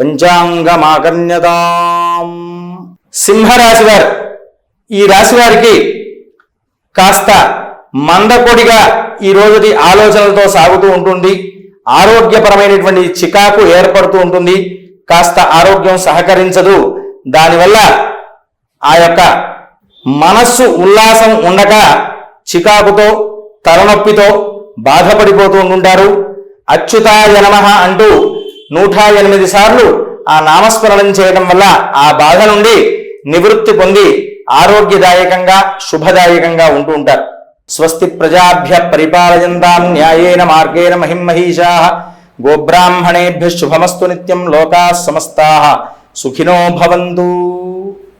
సమయే సింహరాశి వారు ఈ రాశి వారికి కాస్త మందకొడిగా ఈ రోజుటి ఆలోచనలతో సాగుతూ ఉంటుంది. ఆరోగ్యపరమైనటువంటి చికాకు ఏర్పడుతూ ఉంటుంది. కాస్త ఆరోగ్యం సహకరించదు. దానివల్ల ఆ యొక్క మనస్సు ఉల్లాసం ఉండక చికాకుతో తలనొప్పితో బాధపడిపోతూ ఉంటుంటారు అచ్యుతాయ నమ అంటూ నూట ఎనిమిది సార్లు ఆ నామస్మరణం చేయడం వల్ల ఆ బాధ నుండి నివృత్తి పొంది ఆరోగ్యదాయకంగా శుభదాయకంగా ఉంటూ ఉంటారు. స్వస్తి ప్రజాభ్య పరిపాలయంతాం న్యాయేన మార్గేణ మహిమహీషా గోబ్రాహ్మణేభ్య శుభమస్తు నిత్యం లోకా సమస్తా. సుఖినో భవంతు.